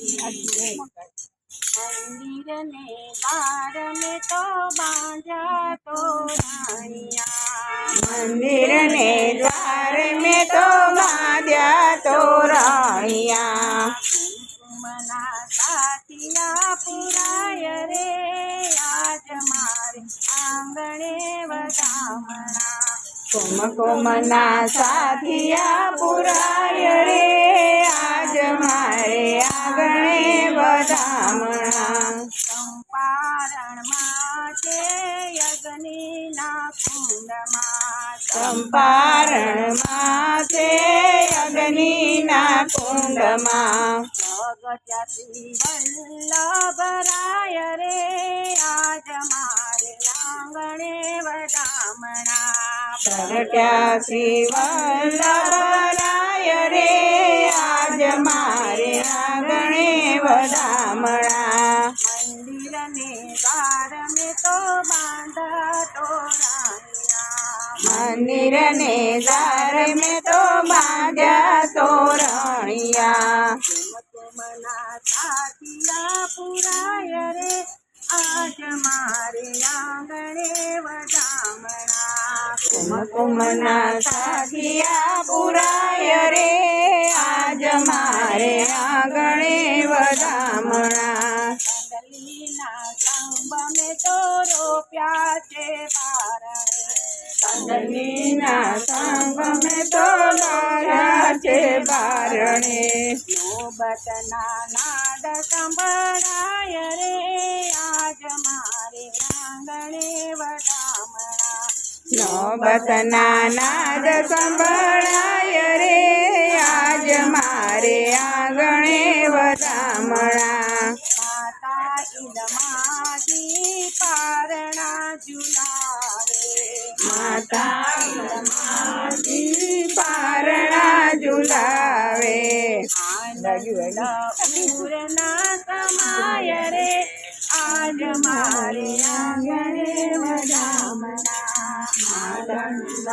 मंदिर ने बार में तो बाजा तो मंदिर ने द्वार में तो बाजा तो राया मना साथिया पुराय रे કોમ કોમના સાથિયા પુરાય રે આજ મારે આગણે વધામણા સંપારણમાં છે યજ્ઞના કુંડમાં સંપારણમાં છે યજ્ઞના કુંડમાં જગજતી વલ્લભરાય રે આજ મારે લાંગણે વદા सर क्या लाय रे आज मारे आगणे बड़ा मरा मंदिर ने बार में तो बांधा मंदिर ने दार में तो बाजा तो रणिया पूरा रे आज मारे आ પુરાય રે આજ મારે આગણે વધામણા સાંભમે તો રોપ્યા છે કંદલીના સંગ મેં છે બારણે નોબતના નાદ સંભળા મોહબતના નાદ સંભળાય રે આજ મારે આંગણે વધામણા માતા ઇલમાથી પારણા ઝુલાવે માતા ઇલમાથી પારણા ઝુલાવે પૂરના સમાય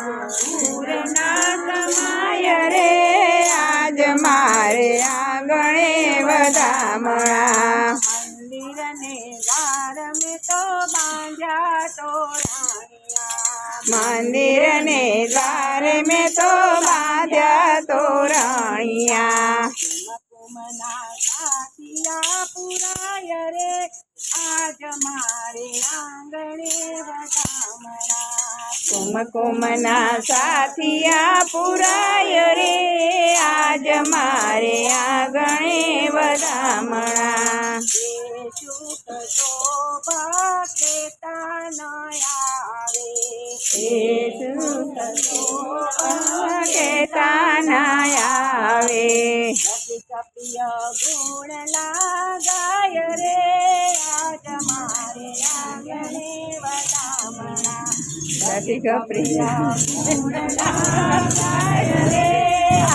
પૂરના સમાય રે આજ મારે આંગણે વધામણા મંદિરને દ્વાર મે તો બાંધ્યા તો મંદિરને દ્વાર મે તો બાંધ્યા તો રાણિયા મના સાથિયા પુરાય રે આજ મારે આંગણે કોમ કોમના સાથિયા પુરાય રે આજ મારે આગણે વધામણા આવે કપિય ગુણ લાગાય રે આજ કેા પ્રિયા સંગા રે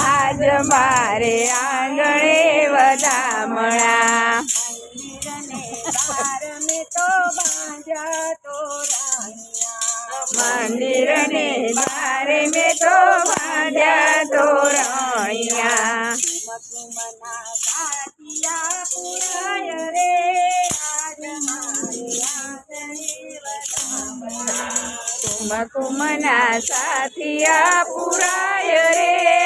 આજ મારે આંગણે વદામણા મંદિરને બારમે તો બાંધ્યા તો રણિયા મંદિરને બારમે તો બાંધ્યા તો રણિયા સુમકુમના મકુમના સાથિયા પુરાય રે